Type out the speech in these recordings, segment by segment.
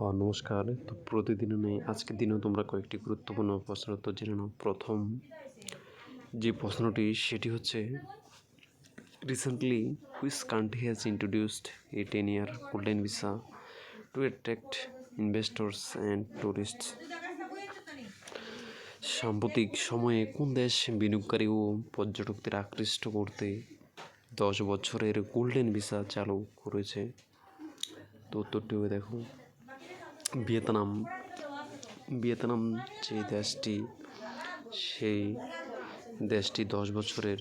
নমস্কার। তো প্রতিদিনের ন্যায় আজকের দিনেও তোমরা কয়েকটি গুরুত্বপূর্ণ প্রশ্নের উত্তর জেনে নাও। প্রথম যে প্রশ্নটি, সেটি হচ্ছে recently which country has introduced a ten year golden visa to attract investors and tourists সাম্প্রতিক সময়ে কোন দেশ বিনিয়োগকারী ও পর্যটকদের আকৃষ্ট করতে দশ বছরের গোল্ডেন ভিসা চালু করেছে? তো উত্তরটিও দেখো। ভিয়েতনাম ভিয়েতনাম যে দেশটি, সেই দেশটি দশ বছরের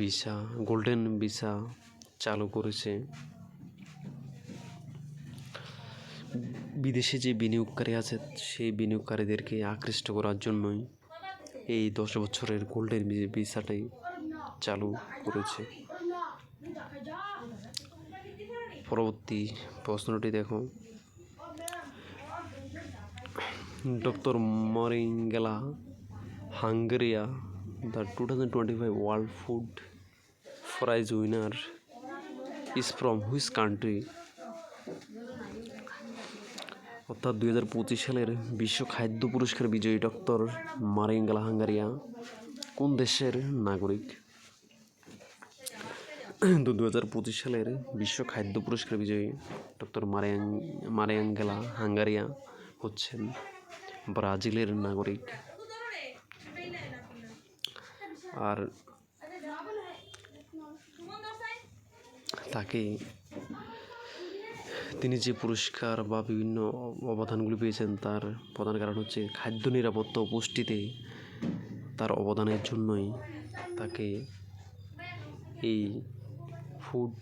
ভিসা, গোল্ডেন ভিসা চালু করেছে। বিদেশে যে বিনিয়োগকারী আছে, সেই বিনিয়োগকারীদেরকে আকৃষ্ট করার জন্যই এই দশ বছরের গোল্ডেন ভিসাটাই চালু করেছে। পরবর্তী প্রশ্নটি দেখো। Doctor Mariangela, Hungria, the two thousand twenty five world food prize winner is from which country? অর্থাৎ দুই হাজার পঁচিশ সালের বিশ্ব খাদ্য পুরস্কার বিজয়ী ডক্টর মারিঙ্গেলা, হাঙ্গারিয়া কোন দেশের নাগরিক? তো দু হাজার পঁচিশ সালের বিশ্ব খাদ্য পুরস্কার বিজয়ী ডক্টর মারিয়াং, মারিয়াঙ্গেলা হাঙ্গারিয়া হচ্ছেন ব্রাজিলের নাগরিক। আর তাকে তিনি যে পুরস্কার বা বিভিন্ন অবদানগুলি পেয়েছেন, তার প্রধান কারণ হচ্ছে খাদ্য নিরাপত্তা পুষ্টিতে তার অবদানের জন্যই তাকে এই ফুড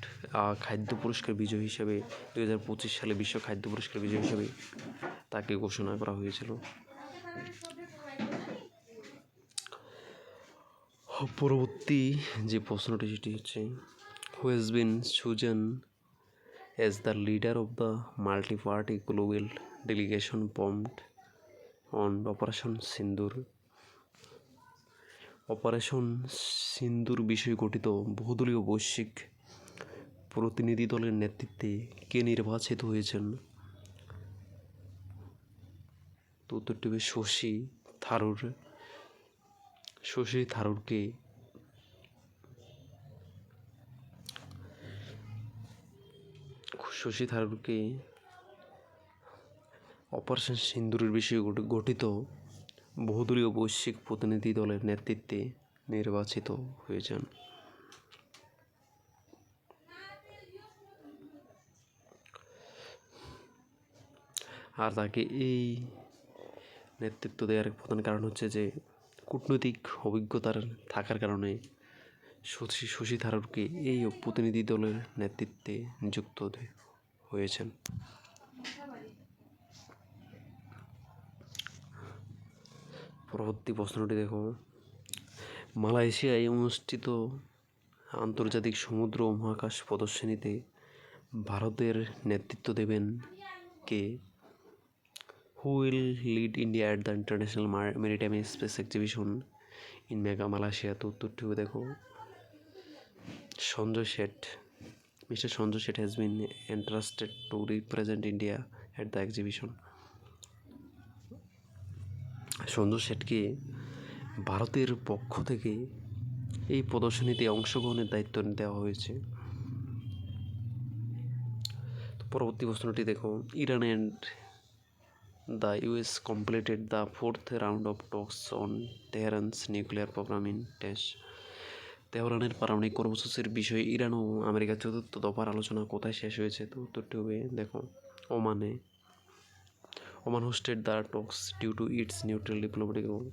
খাদ্য পুরস্কার বিজয়ী হিসেবে দু হাজার পঁচিশ সালে বিশ্ব খাদ্য পুরস্কার বিজয়ী হিসেবে তাকে ঘোষণা করা হয়েছিল। পরবর্তী যে প্রশ্নটি, সেটি হচ্ছে who has been chosen as the leader of the multi party global delegation formed on operation Sindoor operation Sindoor বিষয়ে গঠিত বহুদলীয় বৈশ্বিক প্রতিনিধি দলের নেতৃত্বে কে নির্বাচিত হয়েছেন? তো উত্তরটি হবে শশী থারুর। শশী থারুরকে শশী থারুরকে অপারেশন সিন্দুরের বিষয়ে গঠিত বহুদলীয় বৈশ্বিক প্রতিনিধি দলের নেতৃত্বে নির্বাচিত হয়েছেন। আর তাকে এই নেতৃত্ব দেওয়ার প্রধান কারণ হচ্ছে যে, কূটনৈতিক অভিজ্ঞতার থাকার কারণে শশী শশী থারুরকে এই প্রতিনিধি দলের নেতৃত্বে নিযুক্ত হয়েছেন। পরবর্তী প্রশ্নটি দেখো। মালয়েশিয়ায় অনুষ্ঠিত আন্তর্জাতিক সমুদ্র মহাকাশ প্রদর্শনীতে ভারতের নেতৃত্ব দেবেন কে? Who will lead India at the international maritime space exhibition in mega Malaysia তো উত্তরটিও দেখো। Sanjay Seth. Mister Sanjay Seth has been entrusted to represent India at the exhibition Sanjay শেঠকে ভারতের পক্ষ থেকে এই প্রদর্শনীতে অংশগ্রহণের দায়িত্ব দেওয়া হয়েছে। পরবর্তী প্রশ্নটি দেখো। Iran and the US completed the fourth round of talks on Tehran's nuclear programme in টেস তেহরানের পারমাণবিক কর্মসূচির বিষয়ে ইরান ও আমেরিকার চতুর্থ দফার আলোচনা কোথায় শেষ হয়েছে তো উত্তরটি হবে, দেখো, ওমানে। Oman hosted the talks due to its neutral diplomatic role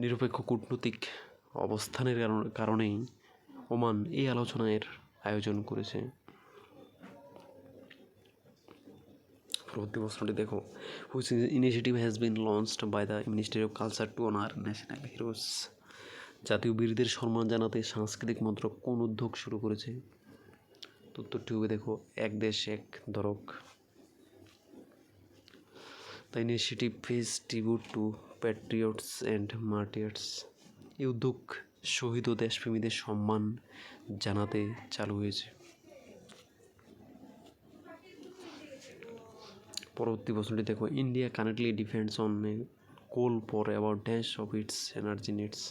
নিরপেক্ষ কূটনৈতিক অবস্থানের কারণেই ওমান এই আলোচনার আয়োজন করেছে। পরবর্তী প্রশ্নটি দেখো which initiative has been launched by the ministry of culture to honour national heroes জাতীয় বীরদের সম্মান জানাতে সাংস্কৃতিক মন্ত্রক কোন উদ্যোগ শুরু করেছে? উত্তরটি হবে দেখো, এক দেশ, এক দরক the initiative pays tribute to patriots and martyrs এই উদ্যোগ শহীদ ও দেশপ্রেমীদের সম্মান জানাতে চালু হয়েছে। পরবর্তী প্রশ্নটি দেখো India currently depends on coal for about dash of its energy needs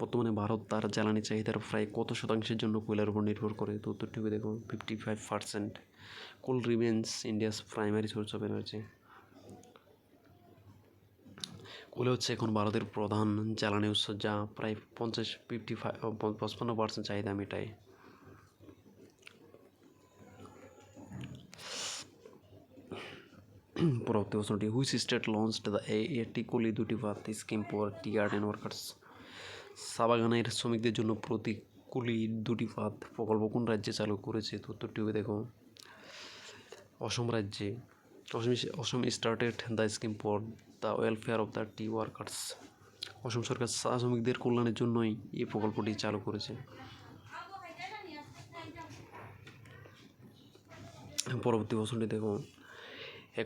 বর্তমানে ভারত তার জ্বালানি চাহিদার প্রায় কত শতাংশের জন্য কয়লার উপর নির্ভর করে? তো উত্তরটি হবে দেখো fifty five percent coal remains India's primary source of energy কোলে হচ্ছে এখন ভারতের প্রধান জ্বালানি উৎস, যা প্রায় পঞ্চাশ ফিফটি ফাইভ পঁচপান্ন পার্সেন্ট চাহিদা মেটায়। পরবর্তী প্রশ্নটি which state launched the a Eti Koli Duti Paat scheme for tea garden workers চা বাগানের শ্রমিকদের জন্য প্রতি কুলি দুটি পাত প্রকল্প কোন রাজ্যে চালু করেছে, তো উত্তরটি হবে দেখো। অসম রাজ্যে। Assam Assam started the scheme for the welfare of the tea workers Assam সরকার চা শ্রমিকদের কল্যাণের জন্যই এই প্রকল্পটি চালু করেছে। পরবর্তী প্রশ্নটি দেখো। A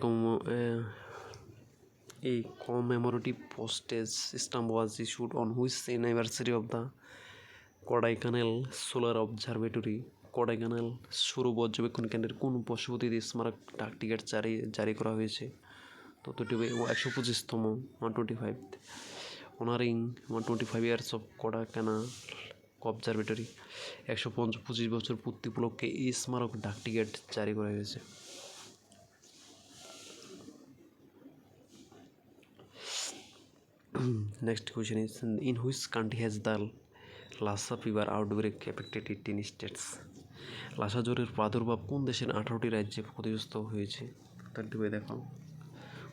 commemorative postage stamp was issued on which anniversary of the Kodaikanal solar observatory Kodaikanal সৌর পর্যবেক্ষণ কেন্দ্রের কোন পশুপতিতে স্মারক ডাক টিকিট জারি জারি করা হয়েছে? ততটি একশো পঁচিশতম one twenty five honouring one twenty five years of Kodaikanal observatory একশো পঞ্চ, পঁচিশ বছর পূর্তি উপলক্ষে এই স্মারক ডাক টিকিট জারি করা হয়েছে। Next question is, In which country has the Lassa fever outbreak affected 18 states? Lhasa জ্বরের প্রাদুর্ভাব কোন দেশের আঠারোটি রাজ্যে ক্ষতিগ্রস্ত হয়েছে? উত্তরটি হবে দেখো।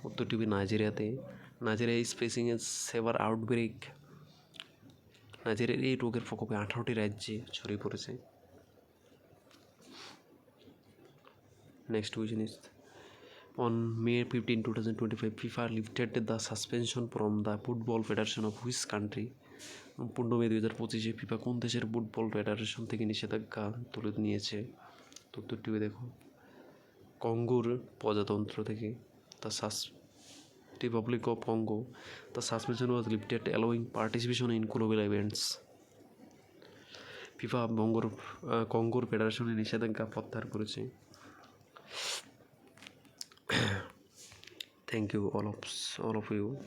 উত্তরটি হবে নাইজেরিয়াতে। Nigeria is facing a severe outbreak নাইজেরিয়ার এই রোগের প্রকোপে আঠারোটি রাজ্যে ছড়িয়ে পড়েছে। Next question is On May 15, 2025, FIFA lifted the suspension from the Football Federation of which country? পনেরো মে দুই হাজার পঁচিশে ফিফা কোন দেশের ফুটবল ফেডারেশন থেকে নিষেধাজ্ঞা তুলে নিয়েছে? উত্তরটি দেখো। কঙ্গোর প্রজাতন্ত্র থেকে the সাস republic of Congo the suspension was lifted allowing participation in global events FIFA বঙ্গর কঙ্গোর ফেডারেশনের নিষেধাজ্ঞা প্রত্যাহার করেছে। Thank you all of all of you